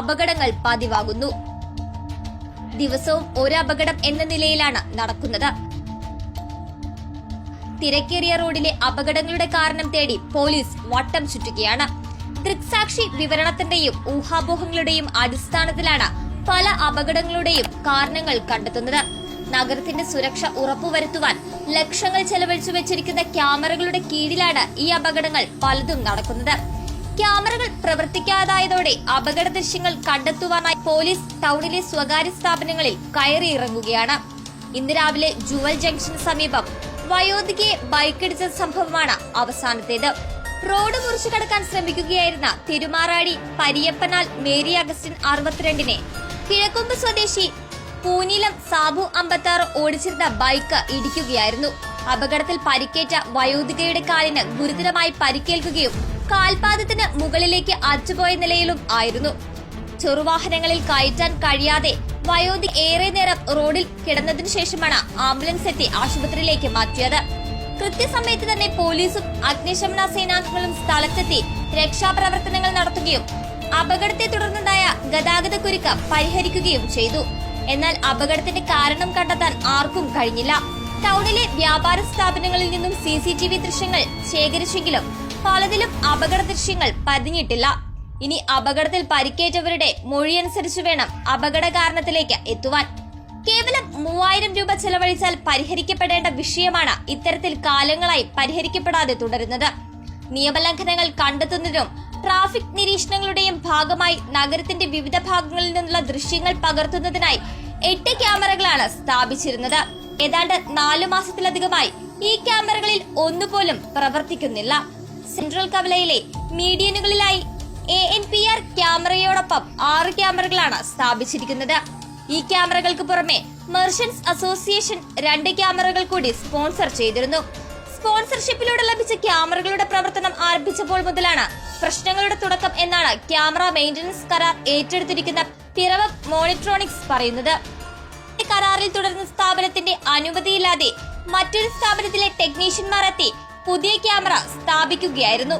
അപകടങ്ങൾ പതിവാകുന്നു. ദിവസവും ഒരു അപകടം എന്ന നിലയിലാണ് നടക്കുന്നത്. തിരക്കേറിയ റോഡിലെ അപകടങ്ങളുടെ കാരണം തേടി പോലീസ് വട്ടം ചുറ്റുകയാണ്. ദൃക്സാക്ഷി വിവരണത്തിന്റെയും ഊഹാപോഹങ്ങളുടെയും അടിസ്ഥാനത്തിലാണ് പല അപകടങ്ങളുടെയും കാരണങ്ങൾ കണ്ടെത്തുന്നത്. നഗരത്തിന്റെ സുരക്ഷ ഉറപ്പുവരുത്തുവാൻ ലക്ഷങ്ങൾ ചെലവഴിച്ചു വെച്ചിരിക്കുന്ന ക്യാമറകളുടെ കീഴിലാണ് ഈ അപകടങ്ങൾ പലതും നടക്കുന്നത്. ക്യാമറകൾ പ്രവർത്തിക്കാതായതോടെ അപകട ദൃശ്യങ്ങൾ കണ്ടെത്തുവാനായി പോലീസ് ടൗണിലെ സ്വകാര്യ സ്ഥാപനങ്ങളിൽ കയറിയിറങ്ങുകയാണ്. ഇന്ന് രാവിലെ ജുവൽ ജംഗ്ഷന് സമീപം വയോധികയെ ബൈക്കിടിച്ച സംഭവമാണ് അവസാനത്തേത്. റോഡ് മുറിച്ചു കടക്കാൻ ശ്രമിക്കുകയായിരുന്ന തിരുമാറാടി പരിയപ്പനാൽ മേരി അഗസ്റ്റിൻ അറുപത്തിരണ്ടിനെ കിഴക്കുമ്പ് സ്വദേശി പൂനിലം സാബു അമ്പത്താറ് ഓടിച്ചിരുന്ന ബൈക്ക് ഇടിക്കുകയായിരുന്നു. അപകടത്തിൽ പരിക്കേറ്റ വയോധികയുടെ കാലിന് ഗുരുതരമായി പരിക്കേൽക്കുകയും കാൽപാദത്തിന് മുകളിലേക്ക് അച്ചുപോയ നിലയിലും ആയിരുന്നു. ചെറുവാഹനങ്ങളിൽ കയറ്റാൻ കഴിയാതെ വയോധി ഏറെ നേരം റോഡിൽ കിടന്നതിനു ശേഷമാണ് ആംബുലൻസ് എത്തി ആശുപത്രിയിലേക്ക് മാറ്റിയത്. കൃത്യസമയത്ത് തന്നെ പോലീസും അഗ്നിശമന സേനാംഗങ്ങളും സ്ഥലത്തെത്തി രക്ഷാപ്രവർത്തനങ്ങൾ നടത്തുകയും അപകടത്തെ തുടർന്നുണ്ടായ ഗതാഗത കുരുക്ക് പരിഹരിക്കുകയും ചെയ്തു. എന്നാൽ അപകടത്തിന്റെ കാരണം കണ്ടെത്താൻ ആർക്കും കഴിഞ്ഞില്ല. ടൗണിലെ വ്യാപാര സ്ഥാപനങ്ങളിൽ നിന്നും സി സി ടി വി ദൃശ്യങ്ങൾ ശേഖരിച്ചെങ്കിലും പലതിലും അപകട ദൃശ്യങ്ങൾ പതിഞ്ഞിട്ടില്ല. ഇനി അപകടത്തിൽ പരിക്കേറ്റവരുടെ മൊഴിയനുസരിച്ച് വേണം അപകട കാരണത്തിലേക്ക് എത്തുവാൻ. കേവലം മൂവായിരം രൂപ ചെലവഴിച്ചാൽ പരിഹരിക്കപ്പെടേണ്ട വിഷയമാണ് ഇത്തരത്തിൽ കാലങ്ങളായി പരിഹരിക്കപ്പെടാതെ തുടരുന്നത്. നിയമലംഘനങ്ങൾ കണ്ടെത്തുന്നതിനും ട്രാഫിക് നിരീക്ഷണങ്ങളുടെയും ഭാഗമായി നഗരത്തിന്റെ വിവിധ ഭാഗങ്ങളിൽ നിന്നുള്ള ദൃശ്യങ്ങൾ പകർത്തുന്നതിനായി എട്ട് ക്യാമറകളാണ് സ്ഥാപിച്ചിരുന്നത്. ഏതാണ്ട് നാലു മാസത്തിലധികമായി ഈ ക്യാമറകളിൽ ഒന്നുപോലും പ്രവർത്തിക്കുന്നില്ല. സെൻട്രൽ കവലയിലെ മീഡിയനുകളിലായി എ എൻ പി ആർ ക്യാമറയോടൊപ്പം ആറ് ക്യാമറകളാണ് സ്ഥാപിച്ചിരിക്കുന്നത്. ഈ ക്യാമറകൾക്ക് പുറമെ മെർഷൻസ് അസോസിയേഷൻ രണ്ട് ക്യാമറകൾ കൂടി സ്പോൺസർ ചെയ്തിരുന്നു. സ്പോൺസർഷിപ്പിലൂടെ ലഭിച്ച ക്യാമറകളുടെ പ്രവർത്തനം ആരംഭിച്ചപ്പോൾ മുതലാണ് പ്രശ്നങ്ങളുടെ തുടക്കം എന്നാണ് ക്യാമറ മെയിന്റനൻസ് കരാർ ഏറ്റെടുത്തിരിക്കുന്ന പിറവ മോണിട്രോണിക്സ് പറയുന്നത്. കരാറിൽ തുടർന്ന സ്ഥാപനത്തിന്റെ അനുമതിയില്ലാതെ മറ്റൊരു സ്ഥാപനത്തിലെ ടെക്നീഷ്യന്മാർ എത്തി പുതിയ ക്യാമറ സ്ഥാപിക്കുകയായിരുന്നു.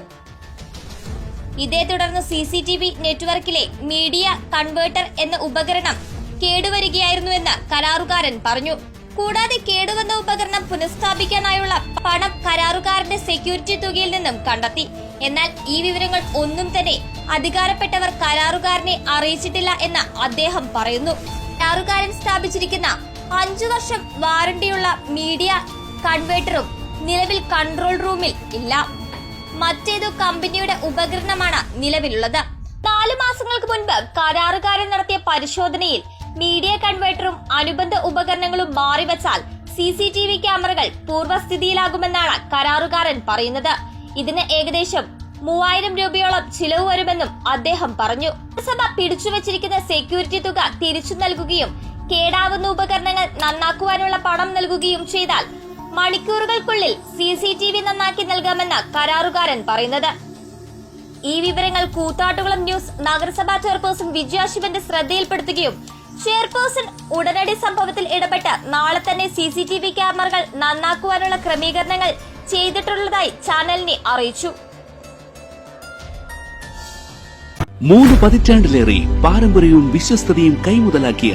ഇതേ തുടർന്ന് സി സി ടി വി നെറ്റ്വർക്കിലെ മീഡിയ കൺവേർട്ടർ എന്ന ഉപകരണം കേടുവരികയായിരുന്നുവെന്ന് കരാറുകാരൻ പറഞ്ഞു. കൂടാതെ കേടുവന്ന ഉപകരണം പുനഃസ്ഥാപിക്കാനായുള്ള പണം കരാറുകാരന്റെ സെക്യൂരിറ്റി തുകയിൽ നിന്നും കണ്ടെത്തി. എന്നാൽ ഈ വിവരങ്ങൾ ഒന്നും തന്നെ അധികാരപ്പെട്ടവർ കരാറുകാരനെ അറിയിച്ചിട്ടില്ല എന്ന് അദ്ദേഹം പറയുന്നു. കരാറുകാരൻ സ്ഥാപിച്ചിരിക്കുന്ന അഞ്ചു വർഷം വാറണ്ടിയുള്ള മീഡിയ കൺവേർട്ടറും നിലവിൽ കൺട്രോൾ റൂമിൽ ഇല്ല. മറ്റേതോ കമ്പനിയുടെ ഉപകരണമാണ് നിലവിലുള്ളത്. നാലു മാസങ്ങൾക്ക് മുൻപ് കരാറുകാരൻ നടത്തിയ പരിശോധനയിൽ മീഡിയ കൺവേർട്ടറും അനുബന്ധ ഉപകരണങ്ങളും മാറിവച്ചാൽ സി സി ടി വി ക്യാമറകൾ പൂർവസ്ഥിതിയിലാകുമെന്നാണ് കരാറുകാരൻ പറയുന്നത്. ഇതിന് ഏകദേശം മൂവായിരം രൂപയോളം ചിലവ് വരുമെന്നും അദ്ദേഹം പറഞ്ഞു. സഭ പിടിച്ചുവച്ചിരിക്കുന്ന സെക്യൂരിറ്റി തുക തിരിച്ചു നൽകുകയും കേടാവുന്ന ഉപകരണങ്ങൾ നന്നാക്കുവാനുള്ള പണം നൽകുകയും ചെയ്താൽ മണിക്കൂറുകൾക്കുള്ളിൽ സി സി ടി വി നന്നാക്കി നൽകാമെന്ന് കരാറുകാരൻ പറയുന്നത്. ഈ വിവരങ്ങൾ കൂത്താട്ടുകുളം ന്യൂസ് നഗരസഭാ ചെയർപേഴ്സൺ വിജയാശിവന്റെ ശ്രദ്ധയിൽപ്പെടുത്തുകയും ചെയർപേഴ്സൺ ഉടനടി സംഭവത്തിൽ ഇടപെട്ട് നാളെ തന്നെ സി സി ടി വി ക്യാമറകൾ നന്നാക്കുവാനുള്ള ക്രമീകരണങ്ങൾ ചെയ്തിട്ടുള്ളതായി ചാനലിനെ അറിയിച്ചു. മൂന്ന് പതിറ്റാണ്ടിലേറെ പാരമ്പര്യവും വിശ്വസ്തതയും കൈമുതലാക്കിയ